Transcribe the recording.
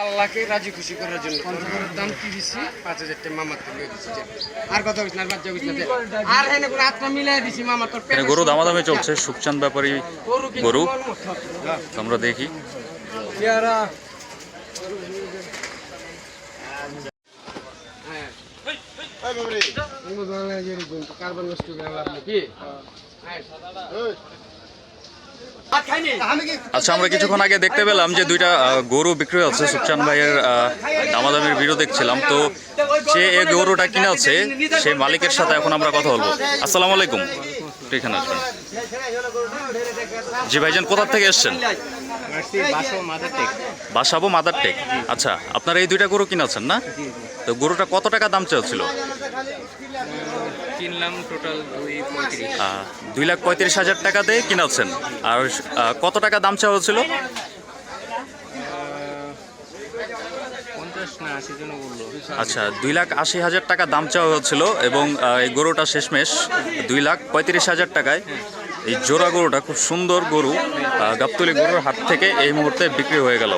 আল্লাহকে রাজি খুশি করার জন্য। গরুর দাম তিরিশি পাঁচ হাজার টাকা মামার থেকে। আর কত না আর বাচ্চা হইছে আর হেনে কোনো আত্মা মিলাই দিছি মামার তোর গরু দামাদামি চলছে সুখচাঁদ ব্যাপারী গরু আমরা দেখি। পেয়ারা হ্যাঁ। কার্বন নষ্ট করে লাভ কি? হ্যাঁ। আচ্ছা আমরা কিছুক্ষণ আগে দেখতে পেলাম যে দুইটা গরু বিক্রি হচ্ছে। সুখচাঁদ ভাইয়ের দামাদামির ভিডিও দেখছিলাম। তো যে এই গরুটা কিনে আছে সেই মালিকের সাথে এখন আমরা কথা বলব। আসসালামু আলাইকুম। এখানে আসবেন। জি ভাইজান কোথা থেকে এসছেন? বাসাবো মাদার টেক আচ্ছা আপনারা এই দুইটা গরু কিনেছেন না? তো গরুটা কত টাকা দাম চাচ্ছিল? কিনলাম টোটাল দুই লাখ পঁয়ত্রিশ হাজার টাকা দিয়ে কিনাচ্ছেন। আর কত টাকা দাম চাওয়া বলল। আচ্ছা দুই লাখ আশি হাজার টাকা দাম চাওয়া হয়েছিল এবং এই গরুটা শেষমেশ দুই লাখ পঁয়ত্রিশ হাজার টাকায়। এই জোড়া গরুটা খুব সুন্দর গরু গাবতলি গরুর হাত থেকে এই মুহূর্তে বিক্রি হয়ে গেল।